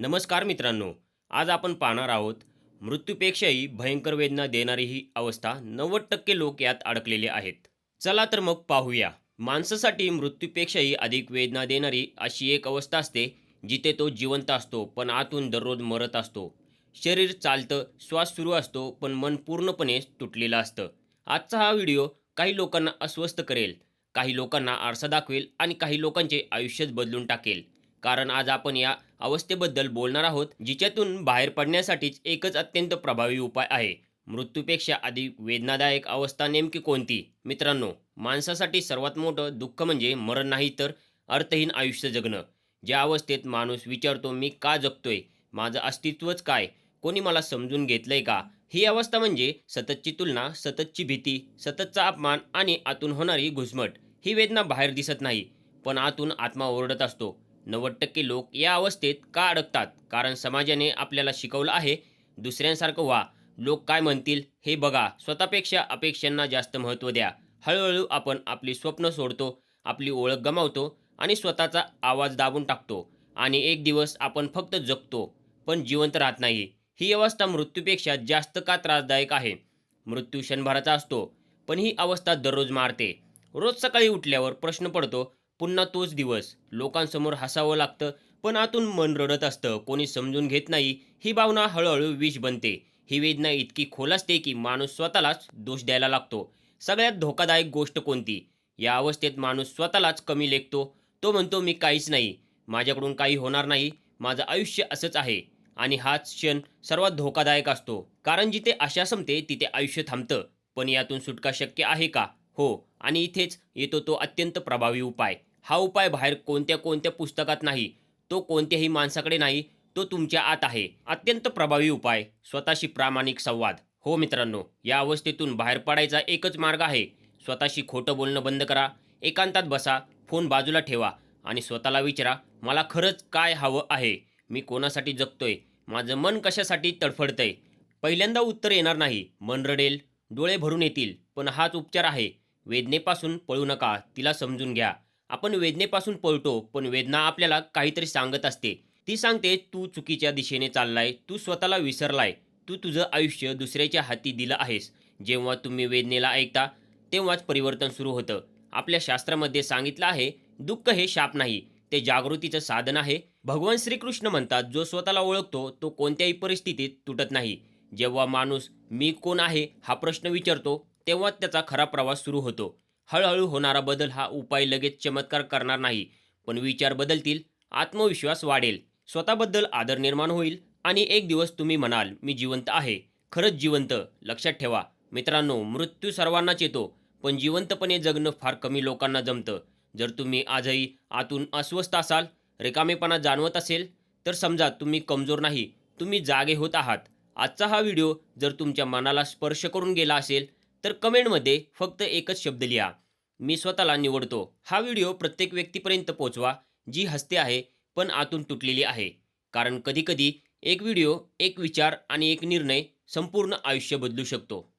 नमस्कार मित्रांनो आज आपण पाहणार आहोत मृत्यूपेक्षाही भयंकर वेदना देणारी ही अवस्था नव्वद टक्के लोक यात अडकलेले आहेत. चला तर मग पाहूया. माणसासाठी मृत्यूपेक्षाही अधिक वेदना देणारी अशी एक अवस्था असते जिथे तो जिवंत असतो पण आतून दररोज मरत असतो. शरीर चालतं श्वास सुरू असतो पण मन पूर्णपणे तुटलेलं असतं. आजचा हा व्हिडिओ काही लोकांना अस्वस्थ करेल काही लोकांना आरसा दाखवेल आणि काही लोकांचे आयुष्यच बदलून टाकेल. कारण आज आपण या अवस्थेबद्दल बोलणार आहोत जिच्यातून बाहेर पडण्यासाठीच एकच अत्यंत प्रभावी उपाय आहे. मृत्यूपेक्षा अधिक वेदनादायक अवस्था नेमकी कोणती? मित्रांनो माणसासाठी सर्वात मोठं दुःख म्हणजे मरण नाही तर अर्थहीन आयुष्य जगणं. ज्या अवस्थेत माणूस विचारतो मी का जगतोय? माझं अस्तित्वच काय? कोणी मला समजून घेतलंय का? ही अवस्था म्हणजे सततची तुलना सततची भीती सततचा अपमान आणि आतून होणारी घुसमट. ही वेदना बाहेर दिसत नाही पण आतून आत्मा ओरडत असतो. नव्वद टक्के लोक या अवस्थेत का अडकतात? कारण समाजाने आपल्याला शिकवलं आहे दुसऱ्यांसारखं व्हा. लोक काय म्हणतील हे बघा. स्वतःपेक्षा अपेक्षांना जास्त महत्त्व द्या. हळूहळू आपण आपली स्वप्न सोडतो आपली ओळख गमावतो आणि स्वतःचा आवाज दाबून टाकतो. आणि एक दिवस आपण फक्त जगतो पण जिवंत राहत नाही. ही अवस्था मृत्यूपेक्षा जास्त का त्रासदायक आहे? मृत्यू क्षणभराचा असतो पण ही अवस्था दररोज मारते. रोज सकाळी उठल्यावर प्रश्न पडतो पुन्हा तोच दिवस. लोकांसमोर हसावं लागतं पण आतून मन रडत असतं. कोणी समजून घेत नाही ही भावना हळूहळू विष बनते. ही वेदना इतकी खोल असते की माणूस स्वतःलाच दोष द्यायला लागतो. सगळ्यात धोकादायक गोष्ट कोणती? या अवस्थेत माणूस स्वतःलाच कमी लेखतो. तो म्हणतो मी काहीच नाही. माझ्याकडून काही होणार नाही. माझं आयुष्य असंच आहे. आणि हाच क्षण सर्वात धोकादायक असतो. कारण जिथे आशा संपते तिथे आयुष्य थांबतं. पण यातून सुटका शक्य आहे का? हो. आणि इथेच येतो तो अत्यंत प्रभावी उपाय. हा उपाय बाहेर कोणत्या कोणत्या पुस्तकात नाही तो कोणत्याही माणसाकडे नाही तो तुमच्या आत आहे. अत्यंत प्रभावी उपाय स्वतःशी प्रामाणिक संवाद. हो मित्रांनो या अवस्थेतून बाहेर पडायचा एकच मार्ग आहे. स्वतःशी खोटं बोलणं बंद करा एकांतात बसा फोन बाजूला ठेवा आणि स्वतःला विचारा मला खरंच काय हवं आहे? मी कोणासाठी जगतोय? माझं मन कशासाठी तडफडतंय? पहिल्यांदा उत्तर येणार नाही. मन रडेल डोळे भरून येतील पण हाच उपचार आहे. वेदनेपासून पळू नका तिला समजून घ्या. आपण वेदनेपासून पळतो पण वेदना आपल्याला काहीतरी सांगत असते. ती सांगते तू चुकीच्या दिशेने चाललाय तू स्वतःला विसरलाय तू तुझं आयुष्य दुसऱ्याच्या हाती दिलं आहेस. जेव्हा तुम्ही वेदनेला ऐकता तेव्हाच परिवर्तन सुरू होतं. आपल्या शास्त्रामध्ये सांगितलं आहे दुःख हे शाप नाही ते जागृतीचं साधन आहे. भगवान श्रीकृष्ण म्हणतात जो स्वतःला ओळखतो तो कोणत्याही परिस्थितीत तुटत नाही. जेव्हा माणूस मी कोण आहे? हा प्रश्न विचारतो तेव्हा त्याचा खरा प्रवास सुरू होतो. हळूहळू होणारा बदल हा उपाय लगेच चमत्कार करणार नाही. पण विचार बदलतील आत्मविश्वास वाढेल. स्वतःबद्दल आदर निर्माण होईल आणि एक दिवस तुम्ही म्हणाल मी जिवंत आहे. खरंच जिवंत. लक्षात ठेवा. मित्रांनो मृत्यू सर्वांनाच येतो पण जिवंतपणे जगणं फार कमी लोकांना जमतं. जर तुम्ही आजही आतून अस्वस्थ असाल रिकामेपणा जाणवत असेल तर समजा तुम्ही कमजोर नाही तुम्ही जागे होत आहात. आजचा हा व्हिडिओ जर तुमच्या मनाला स्पर्श करून गेला असेल तर कमेंटमध्ये फक्त एकच शब्द लिहा. मी स्वतःला निवडतो. हा व्हिडिओ प्रत्येक व्यक्तीपर्यंत पोचवा जी हसते आहे पण आतून तुटलेली आहे. कारण कधीकधी एक व्हिडिओ एक विचार आणि एक निर्णय संपूर्ण आयुष्य बदलू शकतो.